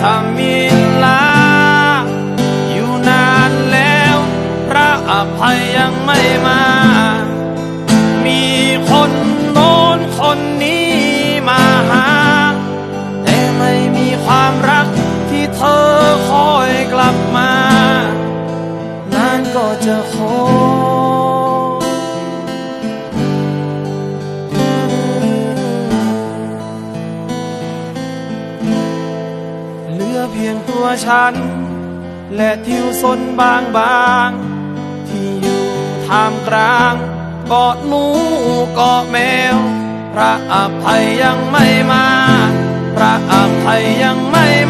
ทมิลา อยู่นานแล้ว พระอภัยยังไม่มา มีคนโน้นคนนี้มาหา แต่ไม่มีความรักที่เธอคอยกลับมา นานก็จะคอย เพียงตัวฉัน และทิวซนบางบาง ที่อยู่ท่ามกลางเกาะหนูเกาะแมว พระอภัยยังไม่มา พระอภัยยังไม่มา